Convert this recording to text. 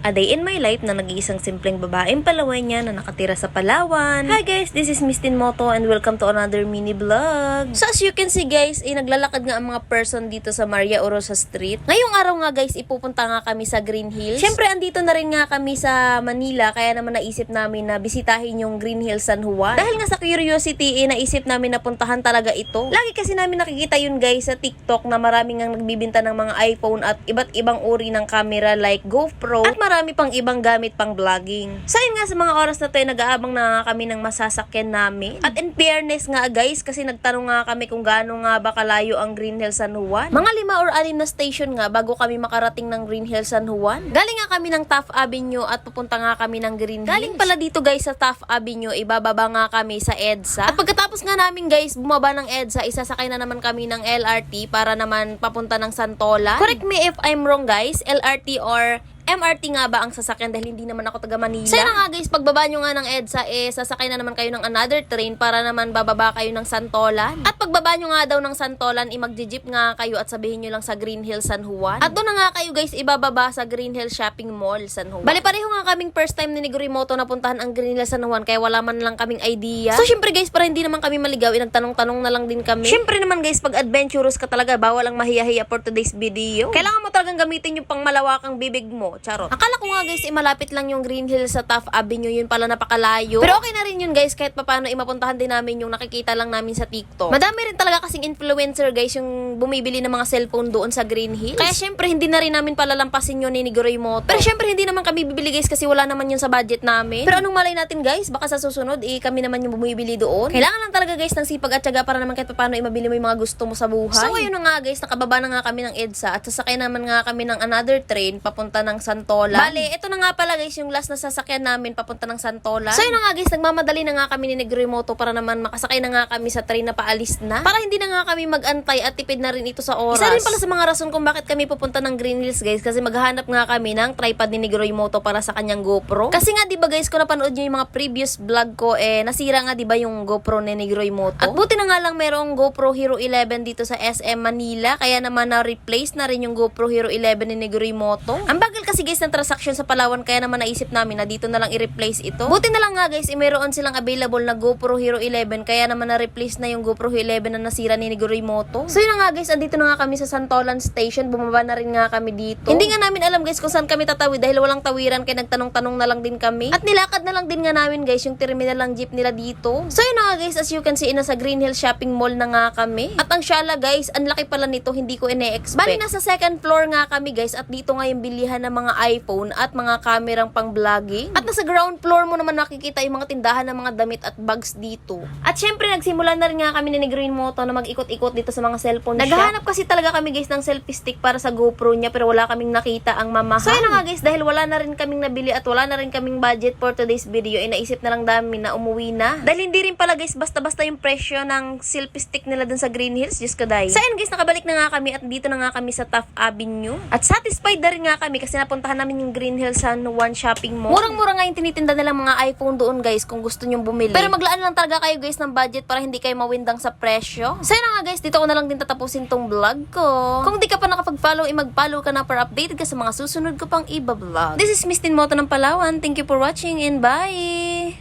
A day in my life na nag-iisang simpleng babaeng Palaweña na nakatira sa Palawan. Hi guys, this is Miss Moto and welcome to another mini vlog. So as you can see guys, eh, naglalakad nga ang mga person dito sa Maria Orosa Street. Ngayong araw nga guys, ipupunta nga kami sa Green Hills. Siyempre, andito na rin nga kami sa Manila, kaya naman naisip namin na bisitahin yung Green Hills San Juan. Dahil nga sa curiosity, eh, naisip namin na puntahan talaga ito. Lagi kasi namin nakikita yun guys sa TikTok na maraming nga nagbibinta ng mga iPhone at iba't ibang uri ng camera like GoPro at marami pang ibang gamit pang vlogging. So nga sa mga oras na to, eh, nag-aabang na kami ng masasakyan namin. At in fairness nga guys, kasi nagtanong nga kami kung gaano nga ba kalayo ang Green Hills San Juan. Mga lima or anim na station nga bago kami makarating ng Green Hills San Juan. Galing nga kami ng Taft Avenue at pupunta nga kami ng Green Hills. Galing pala dito guys sa Taft Avenue, ibababa nga kami sa EDSA. At pagkatapos nga namin guys, bumaba ng EDSA, isasakay na naman kami ng LRT para naman papunta ng Santolan. Correct me if I'm wrong guys, LRT or MRT nga ba ang sasakyan dahil hindi naman ako taga Manila? So yun na nga guys, pagbaba nyo nga ng EDSA, eh, sasakay na naman kayo ng another train para naman bababa kayo ng Santolan. At pagbaba nyo nga daw ng Santolan, eh, magji-jeep nga kayo at sabihin nyo lang sa Green Hills San Juan. At doon na nga kayo guys, ibababa sa Green Hills Shopping Mall San Juan. Bali pareho nga kaming first time ni Negorimoto na puntahan ang Green Hills San Juan kaya wala man lang kaming idea. So syempre guys, para hindi naman kami maligaw, eh, nagtanong-tanong na lang din kami. Syempre naman guys, pag adventurous ka talaga, bawal ang mahiya-hiya for today's video. Kailangan mo talagang gamitin yung pang malawakang bibig mo. Charot. Akala ko nga guys, eh, malapit lang yung Green Hills sa Taft Avenue, yun pala napakalayo. Pero okay na rin yun guys, kahit papano imapuntahan din namin yung nakikita lang namin sa TikTok. Madami rin talaga kasing influencer guys yung bumibili ng mga cellphone doon sa Green Hills. Kaya syempre hindi na rin namin palalampasin yun ni Nigoroy Moto. Pero syempre hindi naman kami bibili guys kasi wala naman yun sa budget namin. Pero anong malay natin guys, baka sa susunod eh kami naman yung bumibili doon. Kailangan lang talaga guys ng sipag at syaga para naman kahit papano eh, mabili mo yung mga gusto mo sa buhay. So ayun na nga guys, nakababa na nga kami ng EDSA at sasakay naman nga kami ng another train papunta ng Santolan. Bale, ito na nga pala guys yung last na sasakyan namin papunta ng Santolan. So yun na nga guys, nagmamadali na nga kami ni Negrimoto para naman makasakay na nga kami sa train na paalis na. Para hindi na nga kami mag-antay at tipid na rin ito sa oras. Isa rin pala sa mga rason kung bakit kami pupunta ng Green Hills guys kasi maghahanap nga kami ng tripod ni Negrimoto para sa kanyang GoPro. Kasi nga 'di ba guys, kung napanood niyo yung mga previous vlog ko eh nasira nga 'di ba yung GoPro ni Negrimoto. At buti na nga lang merong GoPro Hero 11 dito sa SM Manila kaya naman na-replace na rin yung GoPro Hero 11 ni Negrimoto. Ang bagal kasi guys ng transaction sa Palawan kaya naman naisip namin na dito na lang i-replace ito. Buti na lang nga guys, eh, meron silang available na GoPro Hero 11 kaya naman na-replace na yung GoPro Hero 11 na nasira ni Negoroimoto. So yun nga guys, andito na nga kami sa Santolan Station, bumaba na rin nga kami dito. Hindi nga namin alam guys kung saan kami tatawid dahil walang tawiran kaya nagtanong-tanong na lang din kami. At nilakad na lang din nga namin guys yung terminal ng jeep nila dito. So yun nga guys, as you can see, nasa Green Hill Shopping Mall na nga kami. At ang syala guys, ang laki pala nito, hindi ko ine-expect. Bali nasa second floor nga kami guys at dito nga yung bilihan ng mga iPhone at mga kamerang pang vlogging. At nasa ground floor mo naman nakikita yung mga tindahan ng mga damit at bags dito. At syempre nagsimula na rin nga kami ni Green Moto na mag-ikot-ikot dito sa mga cellphone shop. Naghahanap kasi talaga kami guys ng selfie stick para sa GoPro niya pero wala kaming nakita ang mamahal. So yun nga guys, dahil wala na rin kaming nabili at wala na rin kaming budget for today's video, eh naisip na lang namin na umuwi na. Dahil hindi rin pala guys, basta-basta yung presyo ng selfie stick nila dun sa Green Hills, just kaday. So yun guys, nakabalik na nga kami at dito na nga kami sa Taft Avenue. At satisfied na rin nga kami kasi napuntahan namin yung Green Hills San Juan Shopping Mall. Murang-mura nga yung tinitinda nilang mga iPhone doon guys kung gusto nyong bumili. Pero maglaan lang talaga kayo guys ng budget para hindi kayo mawindang sa presyo. So yun na nga guys, dito ko na lang din tatapusin tong vlog ko. Kung di ka pa nakapag-follow, mag-follow ka na para updated ka sa mga susunod ko pang iba-vlog. This is Miss Tin Moto ng Palawan. Thank you for watching and bye!